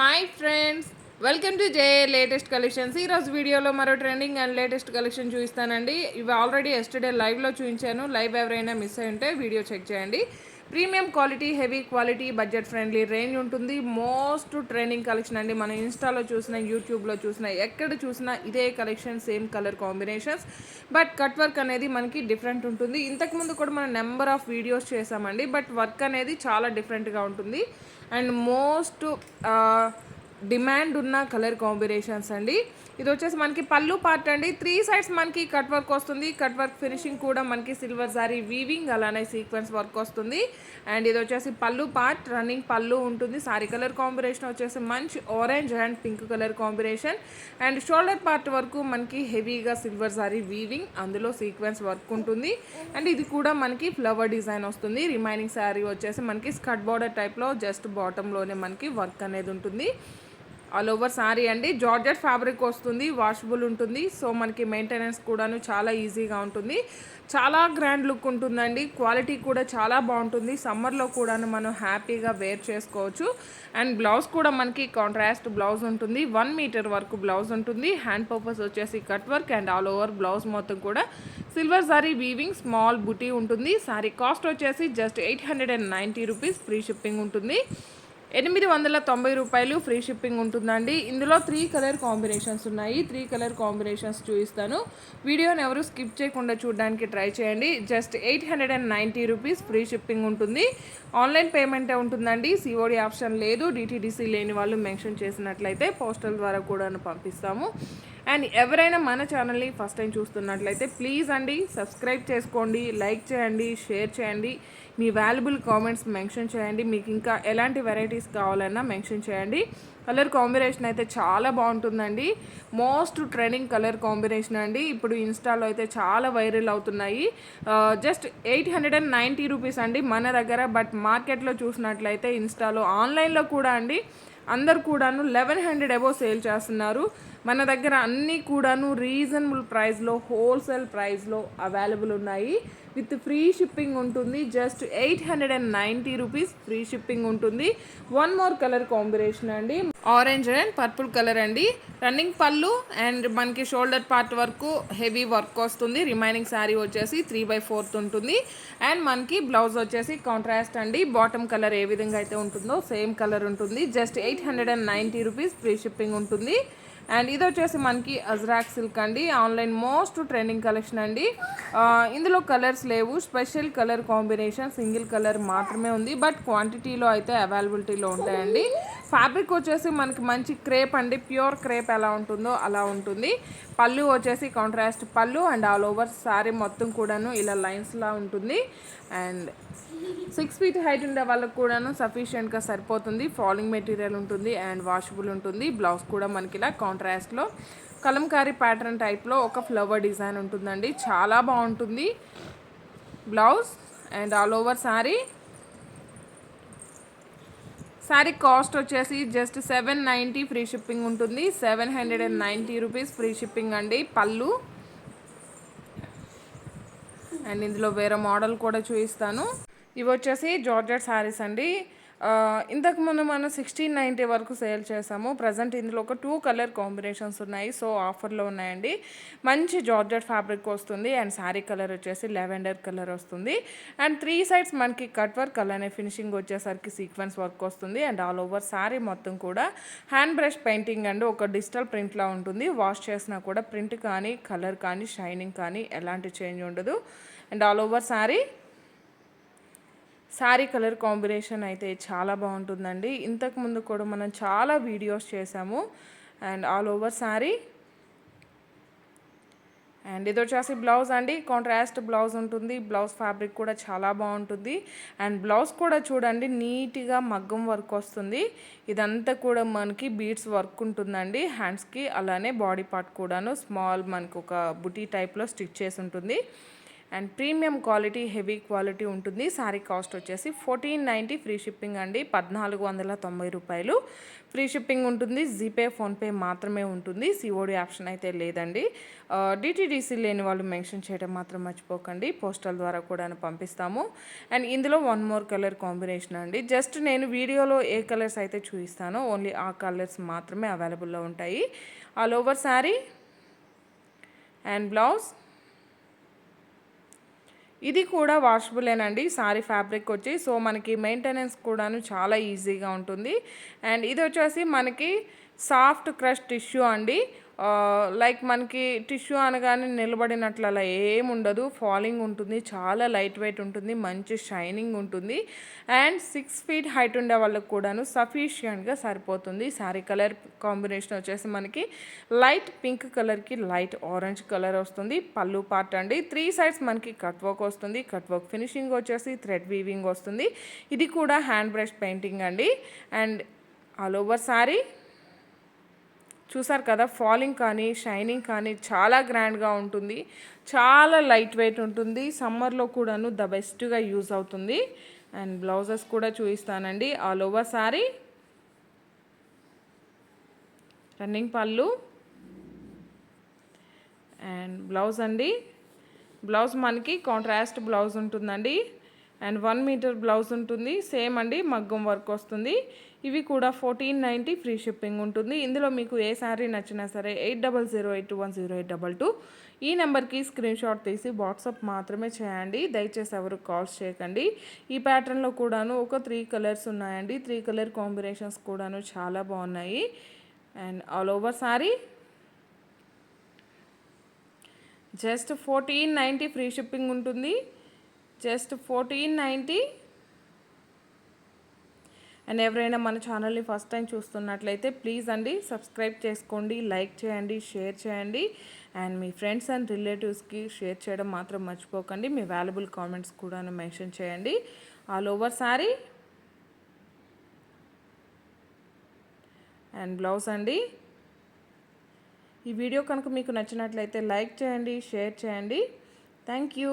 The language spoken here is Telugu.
Hi friends welcome to J latest collections. ఈరోజు వీడియోలో మరో ట్రెండింగ్ అండ్ లేటెస్ట్ కలెక్షన్ చూపిస్తానండి. ఇవి ఆల్రెడీ ఎస్టర్డే లైవ్లో చూపించాను. లైవ్ ఎవరైనా మిస్ అయి ఉంటే వీడియో చెక్ చేయండి. Premium quality heavy quality budget friendly range ఉంటుంది. మోస్ట్ ట్రెండింగ్ కలెక్షన్ అండి. మనం ఇన్స్టాలో చూసిన యూట్యూబ్లో చూసిన ఎక్కడ చూసినా ఇదే collection same colour combinations. But cut work అనేది మనకి డిఫరెంట్ ఉంటుంది. ఇంతకుముందు కూడా మనం నెంబర్ ఆఫ్ వీడియోస్ చేసామండి. బట్ వర్క్ అనేది చాలా డిఫరెంట్గా ఉంటుంది. అండ్ మోస్ట్ డిమాండ్ ఉన్న కలర్ కాంబినేషన్స్ అండి. ఇది వచ్చేసి మనకి పళ్ళు పార్ట్ అండి. త్రీ సైడ్స్ మనకి కట్ వర్క్ వస్తుంది. కట్ వర్క్ ఫినిషింగ్ కూడా మనకి సిల్వర్ సారీ వీవింగ్ అలానే సీక్వెన్స్ వర్క్ వస్తుంది. అండ్ ఇది వచ్చేసి పళ్ళు పార్ట్ రన్నింగ్ పళ్ళు ఉంటుంది. సారీ కలర్ కాంబినేషన్ వచ్చేసి మంచి orange and pink colour combination. And shoulder part వరకు మనకి హెవీగా సిల్వర్ సారీ వీవింగ్ అందులో సీక్వెన్స్ వర్క్ ఉంటుంది. అండ్ ఇది కూడా మనకి ఫ్లవర్ డిజైన్ వస్తుంది. రిమైనింగ్ శారీ వచ్చేసి మనకి స్కట్ బార్డర్ టైప్లో జస్ట్ బాటంలోనే మనకి వర్క్ అనేది ఉంటుంది. ఆల్ ఓవర్ సారీ అండి. జార్జెట్ ఫ్యాబ్రిక్ వస్తుంది వాషబుల్ ఉంటుంది. సో మనకి మెయింటెనెన్స్ కూడాను చాలా ఈజీగా ఉంటుంది. చాలా గ్రాండ్ లుక్ ఉంటుందండి. క్వాలిటీ కూడా చాలా బాగుంటుంది. సమ్మర్లో కూడాను మనం హ్యాపీగా వేర్ చేసుకోవచ్చు. అండ్ బ్లౌజ్ కూడా మనకి కాంట్రాస్ట్ బ్లౌజ్ ఉంటుంది. వన్ మీటర్ వరకు బ్లౌజ్ ఉంటుంది. హ్యాండ్ పర్పస్ వచ్చేసి cut work and all over blouse మొత్తం కూడా. సిల్వర్ సారీ వీవింగ్ స్మాల్ బుటీ ఉంటుంది. సారీ కాస్ట్ వచ్చేసి just eight hundred and ninety rupees. Free shipping ఉంటుంది. ఎనిమిది వందల తొంభై రూపాయలు ఫ్రీ షిప్పింగ్ ఉంటుందండి. ఇందులో త్రీ కలర్ కాంబినేషన్స్ ఉన్నాయి. త్రీ కలర్ కాంబినేషన్స్ చూపిస్తాను. వీడియోని ఎవరు స్కిప్ చేయకుండా చూడడానికి ట్రై చేయండి. Just eight hundred and ninety rupees free shipping ఉంటుంది. ఆన్లైన్ పేమెంటే ఉంటుందండి. సిఓడి ఆప్షన్ లేదు. డిటీడీసీ లేని వాళ్ళు మెన్షన్ చేసినట్లయితే పోస్టల్ ద్వారా కూడా పంపిస్తాము. అండ్ ఎవరైనా మన ఛానల్ని ఫస్ట్ టైం చూస్తున్నట్లయితే ప్లీజ్ అండి సబ్స్క్రైబ్ చేసుకోండి లైక్ చేయండి షేర్ చేయండి. మీ వాల్యుబుల్ కామెంట్స్ మెన్షన్ చేయండి. మీకు ఇంకా ఎలాంటి వెరైటీస్ కావాలన్నా మెన్షన్ చేయండి. కలర్ కాంబినేషన్ అయితే చాలా బాగుంటుందండి. మోస్ట్ ట్రెండింగ్ కలర్ కాంబినేషన్ అండి. ఇప్పుడు ఇన్స్టాలో అయితే చాలా వైరల్ అవుతున్నాయి. Just eight hundred and ninety rupees అండి మన దగ్గర. బట్ మార్కెట్లో చూసినట్లయితే ఇన్స్టాలో ఆన్లైన్లో కూడా అండి. అందరు కూడాను లెవెన్ హండ్రెడ్ అబోవ్ సేల్ చేస్తున్నారు. మన దగ్గర అన్నీ కూడాను రీజనబుల్ ప్రైస్లో హోల్సేల్ ప్రైస్లో అవైలబుల్ ఉన్నాయి. విత్ ఫ్రీ షిప్పింగ్ ఉంటుంది. Just eight hundred and ninety rupees free shipping ఉంటుంది. వన్ మోర్ కలర్ కాంబినేషన్ అండి. ఆరెంజ్ అండ్ పర్పుల్ కలర్ అండి. రన్నింగ్ పళ్ళు అండ్ మనకి షోల్డర్ పార్ట్ వరకు హెవీ వర్క్ వస్తుంది. రిమైనింగ్ శారీ వచ్చేసి త్రీ బై ఫోర్త్ ఉంటుంది. అండ్ మనకి బ్లౌజ్ వచ్చేసి కాంట్రాస్ట్ అండి. బాటమ్ కలర్ ఏ విధంగా అయితే ఉంటుందో సేమ్ కలర్ ఉంటుంది. Just eight hundred and ninety rupees free shipping ఉంటుంది. అండ్ ఇది వచ్చేసి మనకి అజ్రాక్ సిల్క్ అండి. ఆన్లైన్ మోస్ట్ ట్రెండింగ్ కలెక్షన్ అండి. ఇందులో కలర్స్ లేవు. Special colour combination single colour మాత్రమే ఉంది. బట్ క్వాంటిటీలో అయితే అవైలబిలిటీలో ఉంటాయండి. ఫ్యాబ్రిక్ వచ్చేసి మనకి మంచి క్రేప్ అండి. ప్యూర్ క్రేప్ ఎలా ఉంటుందో అలా ఉంటుంది. పళ్ళు వచ్చేసి కాంట్రాస్ట్ పళ్ళు అండ్ ఆల్ ఓవర్ శారీ మొత్తం కూడాను ఇలా లైన్స్లా ఉంటుంది. అండ్ సిక్స్ ఫీట్ హైట్ ఉండే వాళ్ళకు కూడాను సఫిషియెంట్గా సరిపోతుంది. ఫాలింగ్ మెటీరియల్ ఉంటుంది అండ్ వాషబుల్ ఉంటుంది. బ్లౌజ్ కూడా మనకి ఇలా కాంట్రాస్ట్లో కలంకారీ ప్యాటర్న్ టైప్లో ఒక ఫ్లవర్ డిజైన్ ఉంటుందండి. చాలా బాగుంటుంది. Blouse and all over sari sari cost వచ్చేసి just seven ninety free shipping ఉంటుంది. Seven hundred and ninety rupees free shipping అండి పళ్ళు. అండ్ ఇందులో వేరే మోడల్ కూడా చూపిస్తాను. ఇవి వచ్చేసి జార్జెట్ శారీస్ అండి. ఇంతకుముందు మనం సిక్స్టీన్ నైంటీ వరకు సేల్ చేసాము. ప్రజెంట్ ఇందులో ఒక టూ కలర్ కాంబినేషన్స్ ఉన్నాయి. సో ఆఫర్లో ఉన్నాయండి. మంచి జార్జెట్ ఫ్యాబ్రిక్ వస్తుంది. అండ్ శారీ కలర్ వచ్చేసి లెవెండర్ కలర్ వస్తుంది. అండ్ త్రీ సైడ్స్ మనకి కట్ వర్క్ అలానే ఫినిషింగ్ వచ్చేసరికి సీక్వెన్స్ వర్క్ వస్తుంది. అండ్ ఆల్ ఓవర్ శారీ మొత్తం కూడా హ్యాండ్ బ్రష్ పెయింటింగ్ అండ్ ఒక డిజిటల్ ప్రింట్లా ఉంటుంది. వాష్ చేసినా కూడా ప్రింట్ కానీ కలర్ కానీ షైనింగ్ కానీ ఎలాంటి చేంజ్ ఉండదు. And all over sari sari colour combination అయితే చాలా బాగుంటుందండి. ఇంతకుముందు కూడా మనం చాలా వీడియోస్ చేసాము and all over sari and ఇది వచ్చేసి బ్లౌజ్ అండి. కాంట్రాస్ట్ బ్లౌజ్ ఉంటుంది. బ్లౌజ్ ఫ్యాబ్రిక్ కూడా చాలా బాగుంటుంది. అండ్ బ్లౌజ్ కూడా చూడండి నీట్గా మగ్గం వర్క్ వస్తుంది. ఇదంతా కూడా మనకి బీడ్స్ వర్క్ ఉంటుందండి. హ్యాండ్స్కి అలానే బాడీ పార్ట్ కూడాను స్మాల్ మనకు ఒక బుటీ టైప్లో స్టిచ్ చేసి ఉంటుంది. And premium quality heavy quality ఉంటుంది. శారీ కాస్ట్ వచ్చేసి ఫోర్టీన్ నైంటీ ఫ్రీ షిప్పింగ్ అండి. పద్నాలుగు వందల తొంభై రూపాయలు. ఫ్రీ షిప్పింగ్ ఉంటుంది. జీపే ఫోన్పే మాత్రమే ఉంటుంది. సిఓడి ఆప్షన్ అయితే లేదండి. డిటీడీసీ లేని వాళ్ళు మెన్షన్ చేయడం మాత్రం మర్చిపోకండి. పోస్టల్ ద్వారా కూడా పంపిస్తాము. అండ్ ఇందులో వన్ మోర్ కలర్ కాంబినేషన్ అండి. జస్ట్ నేను వీడియోలో ఏ కలర్స్ అయితే చూపిస్తానో ఓన్లీ ఆ కలర్స్ మాత్రమే అవైలబుల్లో ఉంటాయి. All over sari and blouse. ఇది కూడా వాషబులేనండి సారీ ఫ్యాబ్రిక్ వచ్చి సో మనకి మెయింటెనెన్స్ కూడాను చాలా ఈజీగా ఉంటుంది. అండ్ ఇది వచ్చేసి మనకి సాఫ్ట్ క్రష్ టిష్యూ అండి. లైక్ మనకి టిష్యూ అనగానే నిలబడినట్లు అలా ఏముండదు ఫాలింగ్ ఉంటుంది చాలా లైట్ వెయిట్ ఉంటుంది మంచి షైనింగ్ ఉంటుంది. అండ్ సిక్స్ ఫీట్ హైట్ ఉండే వాళ్ళకు కూడాను సఫిషియంట్గా సరిపోతుంది. శారీ కలర్ కాంబినేషన్ వచ్చేసి మనకి లైట్ పింక్ కలర్కి లైట్ ఆరెంజ్ కలర్ వస్తుంది. పళ్ళు పార్ట్ అండి. త్రీ సైడ్స్ మనకి కట్ వర్క్ వస్తుంది. కట్ వర్క్ ఫినిషింగ్ వచ్చేసి థ్రెడ్ వీవింగ్ వస్తుంది. ఇది కూడా హ్యాండ్ బ్రష్ పెయింటింగ్ అండి. అండ్ ఆల్ ఓవర్ శారీ చూసారు కదా ఫాలింగ్ కానీ షైనింగ్ కానీ చాలా గ్రాండ్గా ఉంటుంది. చాలా లైట్ వెయిట్ ఉంటుంది. సమ్మర్లో కూడాను ద బెస్ట్గా యూజ్ అవుతుంది. అండ్ బ్లౌజెస్ కూడా చూపిస్తానండి. All over sari. Running pallu. And blouse అండి. బ్లౌజ్ మనకి కాంట్రాస్ట్ బ్లౌజ్ ఉంటుందండి. అండ్ వన్ మీటర్ బ్లౌజ్ ఉంటుంది సేమ్ అండి మగ్గం వర్క్ వస్తుంది. ఇవి కూడా ఫోర్టీన్ నైంటీ ఫ్రీ షిప్పింగ్ ఉంటుంది. ఇందులో మీకు ఏ శారీ నచ్చినా సరే eight double zero eight one zero eight double two ఈ నెంబర్కి స్క్రీన్ షాట్ తీసి వాట్సాప్ మాత్రమే చేయండి. దయచేసి ఎవరు కాల్స్ చేయకండి. ఈ ప్యాటర్న్లో కూడాను ఒక త్రీ కలర్స్ ఉన్నాయండి. త్రీ కలర్ కాంబినేషన్స్ కూడాను చాలా బాగున్నాయి. And all over sari. Just fourteen ninety free shipping ఉంటుంది. Just fourteen ninety. అండ్ ఎవరైనా మన ఛానల్ని ఫస్ట్ టైం చూస్తున్నట్లయితే ప్లీజ్ అండి సబ్స్క్రైబ్ చేసుకోండి లైక్ చేయండి షేర్ చేయండి. అండ్ మీ ఫ్రెండ్స్ అండ్ రిలేటివ్స్కి షేర్ చేయడం మాత్రం మర్చిపోకండి. మీ వాల్యుబుల్ కామెంట్స్ కూడా మెన్షన్ చేయండి. All over sari and blouse అండి. ఈ వీడియో కనుక మీకు నచ్చినట్లయితే లైక్ చేయండి షేర్ చేయండి. Thank you